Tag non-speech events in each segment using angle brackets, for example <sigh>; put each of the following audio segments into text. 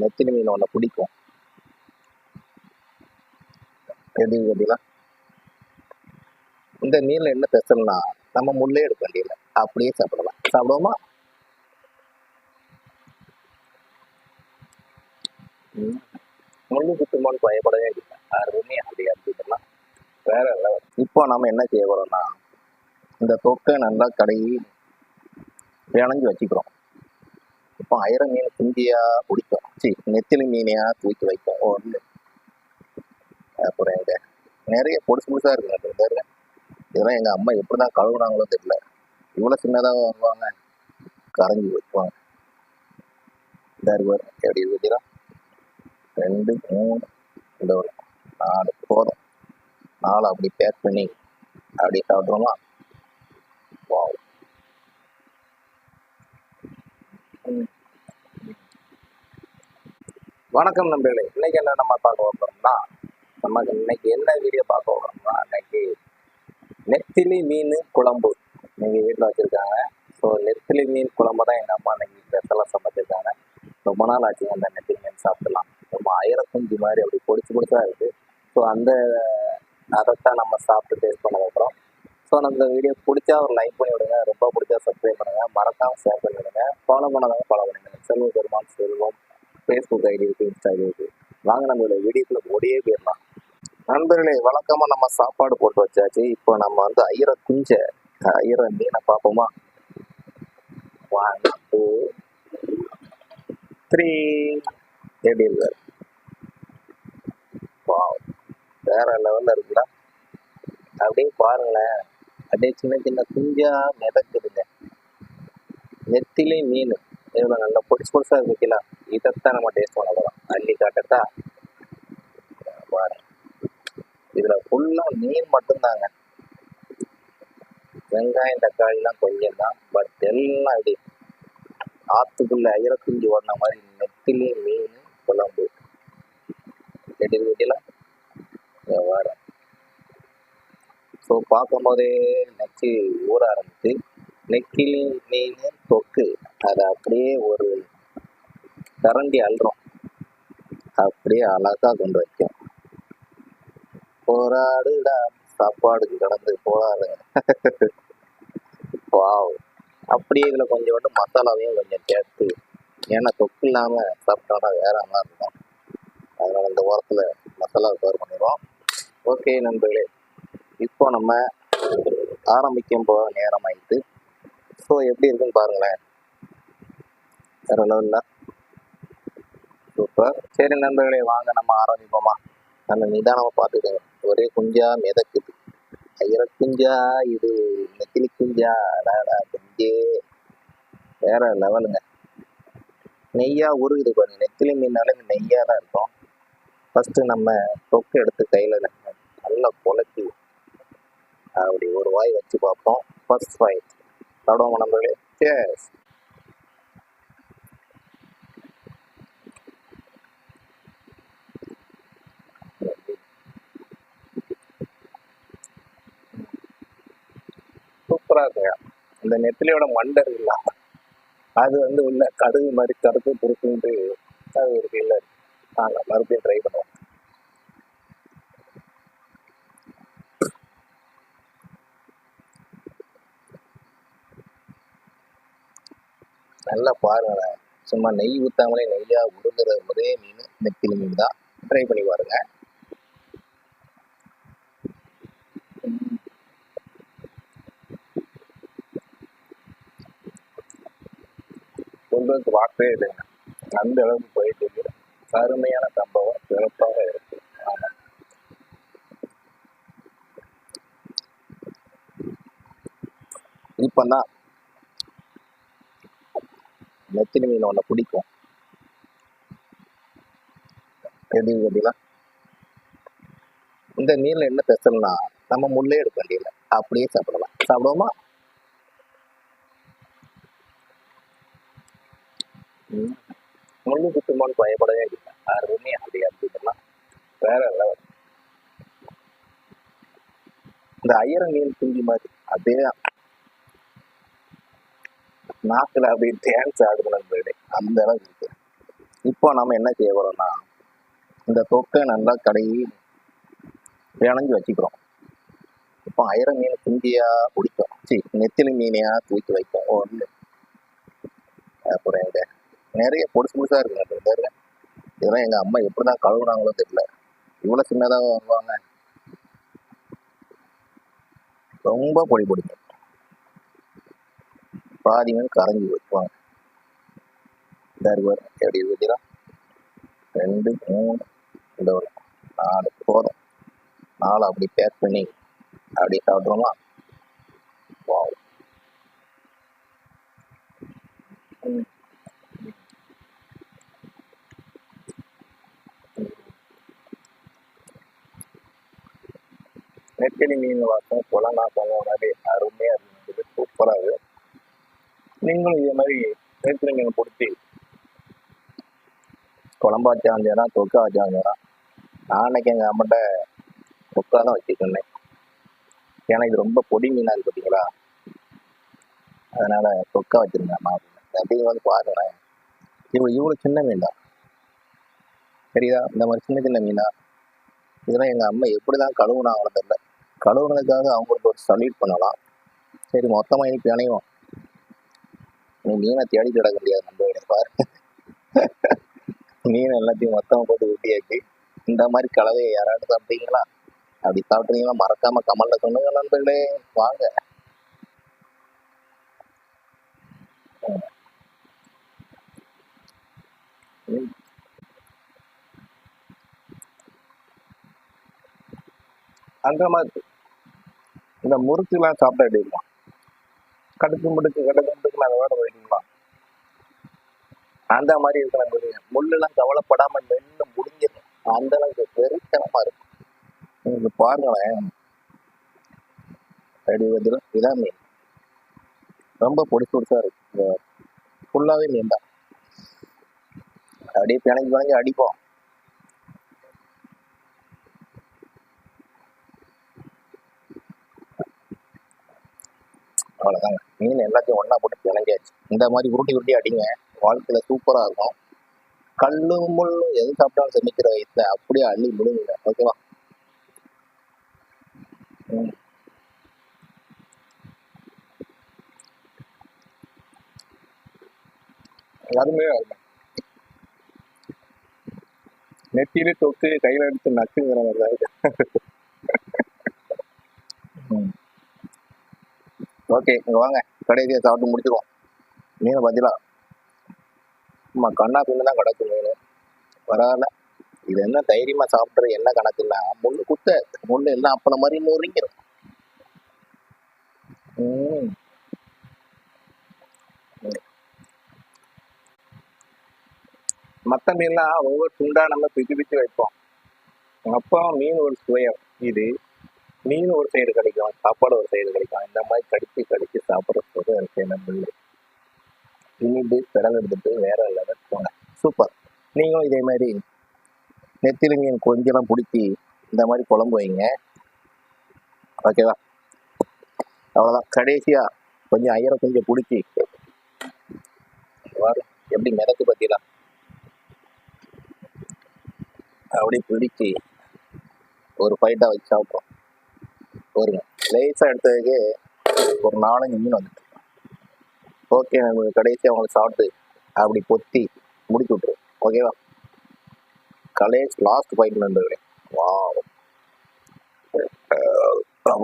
நெத்திலி மீன் ஒன்று பிடிக்கும் எது இந்த மீனில் என்ன ஸ்பெஷல்னா நம்ம முள்ளே எடுக்க வேண்டியதில்லை அப்படியே சாப்பிடலாம். சாப்பிடுவோமா? முள்ளு குத்துமான்னு பயப்படவே இல்லை. அருமையா அப்படியே அப்படின்னா வேற லெவல் இப்போ நம்ம என்ன செய்ய போறோம்னா இந்த தொக்கை நல்லா கடையி பிணைஞ்சு வச்சுக்கிறோம். இப்போ ஐர மீன் குந்தியா பிடிக்கும் சரி நெத்திலி மீனையா தூக்கி வைக்கும். ஒன்று அப்புறம் எங்க நிறைய பொடுசு முழுசா இருக்கு இந்த இதெல்லாம் எங்க அம்மா எப்படிதான் கழுவுனாங்களோ தெரியல. இவ்வளவு சின்னதாக வருவாங்க கரைஞ்சி வைப்பாங்க. இந்த எப்படி இருக்குதா ரெண்டு மூணு இந்த ஒரு நாலு போதும். நாலு அப்படி பேக் பண்ணி அப்படி சாப்பிட்றோமா வாவ் ம். வணக்கம் நண்பர்களே. இன்னைக்கு என்ன நம்ம பார்க்க போறோம்னா நம்ம இன்னைக்கு என்ன வீடியோ பார்க்க போறோம்னா இன்னைக்கு நெத்திலி மீன் குழம்பு எங்கள் வீட்டில் வச்சுருக்காங்க. ஸோ நெத்திலி மீன் குழம்பு தான் எங்கள் அம்மா இன்னைக்கு ஸ்பெஷலாக சமைச்சிருக்காங்க. ரொம்ப நாள் ஆச்சு அந்த நெத்திலி மீன் சாப்பிடலாம். ரொம்ப ஆயிரத்தஞ்சு மாதிரி அப்படி பொடிச்சு பொடிச்சா இருக்குது ஸோ அந்த அதைத்தான் நம்ம சாப்பிட்டு டேஸ்ட் பண்ணதுக்கப்புறம் ஸோ நம்ம இந்த வீடியோ பிடிச்சா ஒரு லைக் பண்ணி விடுங்க. ரொம்ப பிடிச்சா சப்ஸ்கிரைப் பண்ணுங்க. மறக்காம ஷேர் பண்ணி விடுங்க. ஃபாலோ பண்ணாதவங்க ஃபாலோ பண்ணுங்க. செல்வ பெருமாள் செல்வம். ஃபேஸ்புக் ஐடி இருக்கு இன்ஸ்டா ஐடி இருக்கு. வாங்க நம்மளோட வீடியோக்குள்ள ஓடியே போயிடலாம். நண்பர்களே வழக்கமாக நம்ம சாப்பாடு போட்டு வச்சாச்சு. இப்போ நம்ம வந்து ஐயர குஞ்ச ஐயர மீனை பார்ப்போமா? ஒன் டூ த்ரீ எப்படி இருக்காரு? வேற லெவல்ல இருக்குல்ல அப்படியே பாருங்களேன். அப்படியே சின்ன சின்ன குஞ்சா மிதக்குதுங்க. நெத்திலே மீன். எவ்வளோ நல்லா பொடிசு பொடிசா இருக்குல்ல இதைத்தான் நம்ம டேஸ்ட் பண்ண போகிறோம் அள்ளி காட்டட்டா பாருங்க இதுல ஃபுல்லா மீன் மட்டும்தாங்க. வெங்காயம் தக்காளிலாம் கொஞ்சம் தான் பட் எல்லாம் அப்படி ஆத்துக்குள்ள ஐயரக்குஞ்சு வந்த மாதிரி நெத்திலே மீன் குழம்பு. எப்படி இருக்குல்ல ஸோ பார்க்கும்போதே நெச்சி ஊற ஆரம்பிச்சு நெக்கிலி மீன் தொக்கு அதை அப்படியே ஒரு கரண்டி அல்றோம் அப்படியே அழகா கொண்டு வைக்கும். போராடுடா சாப்பாடுக்கு கடந்து போராடு வாவ். அப்படியே இதில் கொஞ்சோண்டு மசாலாவையும் கொஞ்சம் சேர்த்து ஏன்னா தொக்கு இல்லாமல் சாப்பிட்டோம்னா வேற மாதிரி இருக்கும். அதனால் இந்த ஓரத்தில் மசாலா கவர் பண்ணிடுவோம். ஓகே நண்பர்களே. இப்போ நம்ம ஆரம்பிக்கும் போக நேரம் ஆயிட்டு ஸோ எப்படி இருக்குன்னு பாருங்களேன். வேற லெவலில் சூப்பர் சரி நண்பர்களே வாங்க நம்ம ஆரம்பிப்போமா? நல்ல நிதானமாக பார்த்துக்கோங்க. ஒரே குஞ்சா மிதக்குது. ஐயர குஞ்சா இது நெத்திலி குஞ்சா. அடாடா குஞ்சே. வேற லெவலுங்க நெய்யா உருகுது பாருங்க நெத்திலி மீனாலே நெய்யா தான் இருக்கும். ஃபர்ஸ்ட் நம்ம தொக்கு எடுத்து கையில் நல்லா குழப்பி அப்படி ஒரு வாய் வச்சு பார்ப்போம். ஃபர்ஸ்ட் வாய் சாப்பிடுவோம் நண்பர்களே. சேஸ் சூப்பரா இருக்குங்க இந்த நெத்திலியோட மண்டை இருக்குல்ல அது வந்து உள்ள கடுகு மாதிரி கருத்து புருக்குண்டு அது ஒரு இல்லை. நாங்கள் மறுபடியும் ட்ரை பண்ணுவோம். நல்லா பாருங்களேன் சும்மா நெய் ஊத்தாமலே நெய்யா உருங்குற ஒரே மீன். நெத்திலி மீன் தான். ட்ரை பண்ணி பாருங்க. சொல்றதுக்கு வார்த்தையே இல்லைங்க. அந்த அளவுக்கு போயிட்டு இருக்கு. அருமையான சம்பவம். சிறப்பாக இருக்கு. ஆமா. இப்பதான் நெத்திலி மீன் ஒன்று பிடிக்கும் எதுவும் பார்த்தீங்களா இந்த மீன்ல என்ன ஸ்பெஷல்னா நம்ம முள்ளே எடுக்க வேண்டியதில்லை அப்படியே சாப்பிடலாம். சாப்பிடுவோமா? முள்ளு குத்துமான்னு பயப்படவே இல்லை. அருமையா அப்படி அப்படின்னா வேற லெவல் இந்த ஐயர மீன் குஞ்சு மாதிரி அதே நாக்கில் அப்படியே டான்ஸ் ஆடுது நண்பர்களே. அந்த அளவுக்கு இருக்கு. இப்போ நம்ம என்ன செய்ய போறோம்னா இந்த தொக்கை நல்லா கடையி பிணைஞ்சு வச்சுக்கிறோம். இப்போ அயிர மீன் குந்தியாக பிடிக்கும். சரி நெத்திலி மீனையா தூக்கி வைக்கும். ஒன்று அப்புறம் எங்க? நிறைய பொடுசு பொடுசா இருக்கு பாருங்க. இதெல்லாம் எங்க அம்மா எப்படி தான் கழுவுனாங்களோ தெரியல. இவ்வளவு சின்னதாக வாங்குவாங்க ரொம்ப பொடி பிடிக்கும். பாதி மேல் கரைஞ்சி வைப்பாங்க இந்த எப்படி இருக்குதுங்களா ரெண்டு மூணு இந்த ஒரு நாலு போதும். நாலு அப்படி பேக் பண்ணி அப்படி சாப்பிட்றோமா வாவ். ம். நெத்திலி மீன் வாசம் குளம் நாசம் மாதிரி அருமையாக இருந்தது. சூப்பராக இருக்கு நீங்களும் இதே மாதிரி நேர்த்திரங்களை மீன் பிடிச்சி குழம்பா தொக்கா வச்சாங்கன்னா நான் அன்னைக்கு எங்கள் அம்மட்ட தொக்கா தான் வச்சுருந்தேன் ஏன்னா இது ரொம்ப பொடி மீனாக இருக்கு பார்த்தீங்களா அதனால தொக்கா வச்சுருந்தேன் அம்மா. வந்து பாருங்களேன் இவ்வளோ இவ்வளோ சின்ன மீன் தான் சரிதா இந்த மாதிரி சின்ன சின்ன மீனா. இதெல்லாம் எங்கள் அம்மா எப்படி தான் கழுவுனாங்களோ தெரியல. கழுவுனதுக்காக அவங்களுக்கு ஒரு சல்யூட் பண்ணலாம். சரி மொத்தமாக இனி பிணையும் நீ மீனை தேடிட்டு கிடக்க முடியாது நம்ம பாரு. மீன் எல்லாத்தையும் மொத்தமாக போட்டு ஊட்டியாக்கி இந்த மாதிரி கலவையை யாராவது சாப்பிட்டீங்களா? அப்படி சாப்பிட்டீங்கன்னா மறக்காம கமல்ல சொன்னுங்க நண்பர்களே. வாங்க. அந்த மாதிரி இந்த முறுக்குலாம் சாப்பிட்டா எப்படி இருக்கும் கடுக்கு முடுக்கு கடுக்கு முடுக்கு அந்த வேட வைக்கலாம் அந்த மாதிரி இருக்கிற பாருங்க முள்ளெல்லாம் கவலைப்படாம மென்னு முடிஞ்சிடும். அந்த அளவுக்கு பெருத்தனமா இருக்கும். நீங்க பாருங்களேன். அடி வந்து இதான் மீன் ரொம்ப பொடிசு பொடிசா இருக்கு. ஃபுல்லாவே மீன் தான் அப்படியே பிணைஞ்சு பிணைஞ்சு அடிப்போம். அவ்வளோதாங்க மீன் எல்லாத்தையும் ஒன்றா போட்டு பிணைஞ்சாச்சு இந்த மாதிரி உருட்டி உருட்டி அடிங்க. வாழ்க்கையில் சூப்பரா இருக்கும். கல்லு முள்ளும் எது சாப்பிட்டாலும் செமிக்கிற வயசுல அப்படியே அள்ளி முழுங்குங்க. ஓகேவா நெத்தியில தொக்கு கையில எடுத்து நக்குங்கிற மாதிரி தான் இருக்கு <laughs> ஓகே இங்க வாங்க. கடைசியை சாப்பிட்டு முடிச்சிருவோம். மீனை பதிலா ஆமா கண்ணா பின்னு தான் கிடக்கு மீன். பரவாயில்ல இது என்ன தைரியமா சாப்பிட்றது என்ன கணக்குன்னா முள்ளு குத்த. முள்ளு எல்லாம் அப்பன மாதிரி நூறுங்கிறோம் ம். மத்த மீன்லாம் ஒவ்வொரு துண்டாக நம்ம பிச்சு பிச்சு வைப்போம். அப்போ மீன் ஒரு சுவையம் இது மீன் ஒரு சைடு கிடைக்கும் சாப்பாடு ஒரு சைடு கிடைக்கும். இந்த மாதிரி கடிச்சு கடிச்சு சாப்பிட்றது எனக்கு இருக்கு? நம்ம இனிப்பு பிறகு எடுத்துட்டு வேற லெவல் போங்க சூப்பர் நீங்களும் இதே மாதிரி நெத்திலி மீன் கொஞ்சம் பிடிச்சி இந்த மாதிரி குழம்பு வைங்க. ஓகேவா அவ்வளோதான் கடைசியா கொஞ்சம் ஐயரை கொஞ்சம் பிடிச்சி. வாரு எப்படி மிதக்கு பத்திலாம்? அப்படி பிடிச்சி ஒரு ஃபைட்டாக வச்சு சாப்பிட்றோம். வருங்க லேசாக எடுத்ததுக்கு ஒரு நாலஞ்சு மீன் வந்துட்டு ஓகே உங்களுக்கு கடைசியாக அவங்களுக்கு சாப்பிட்டு அப்படி பொத்தி முடிச்சு விட்ருவோம் ஓகேவா கலேஜ் லாஸ்ட் பாயிண்ட் நண்பர்களே. வா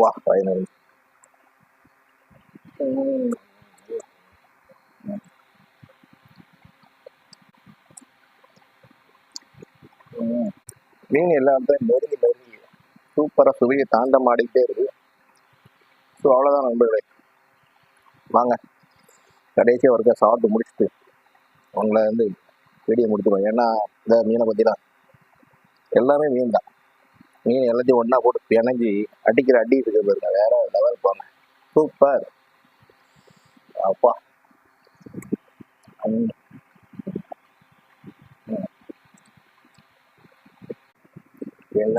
வா பதினஞ்சு மீன் எல்லா இடத்தையும் நெருங்கி நெருங்கி சூப்பராக சுவையை தாண்டம் ஆடிக்கிட்டே இருக்கு ஸோ அவ்வளோதான் நண்பர்களே. வாங்க. கடைசியாக ஒருக்க சாப்பிட்டு முடிச்சுட்டு உங்களை வந்து வீடியோ முடிச்சிடுவோம் ஏன்னா இந்த மீனை பற்றி தான் எல்லாமே மீன் தான் மீன் எல்லாத்தையும் ஒன்றா போட்டு பிணைஞ்சி அடிக்கிற அடி இருக்கு பாருங்க. வேற லெவல் போங்க. சூப்பர் அப்பா ம். ம். என்ன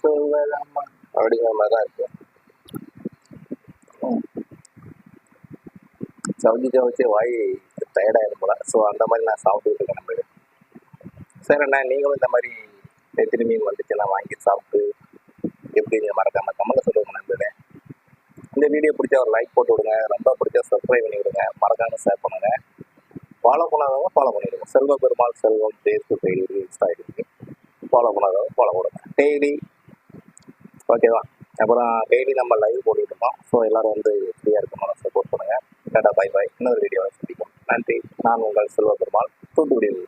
சொல்வதம்மா அப்படிங்கிற மாதிரி தான் இருக்கு சமைச்சு சமைச்சு வாய் டயர்டாயிரும் போல ஸோ அந்த மாதிரி நான் சாப்பிட்டுட்டு இருக்கேன் சார் அண்ணா நீங்களும் இந்த மாதிரி நெத்திலி மீன் வந்துச்சுன்னா வாங்கி சாப்பிட்டு எப்படின்னு மறக்காம கமெண்ட்ல சொல்லுங்க நண்பர்களே இந்த வீடியோ பிடிச்சா ஒரு லைக் போட்டு விடுங்க. ரொம்ப பிடிச்சா சப்ஸ்கிரைப் பண்ணி விடுங்க. மறக்காம ஷேர் பண்ணுங்க. ஃபாலோ பண்ணாதவங்க ஃபாலோ பண்ணிடுங்க Selva Perumal Selvam Facebook ID Insta ID follow பண்ணாதவங்க ஃபாலோ பண்ணுங்க டெய்லி ஓகேவா அப்புறம் டெய்லி நம்ம லைவ் போட்டுக்கிட்டு இருக்கோம். ஸோ எல்லாரும் வந்து ஃப்ரீயாக இருக்கணும். சப்போர்ட் பண்ணுங்கள் டாடா பை பாய் இன்னொரு வீடியோவை சந்திப்போம். நன்றி. நான் உங்கள் செல்வ பெருமாள் தூத்துக்குடியில்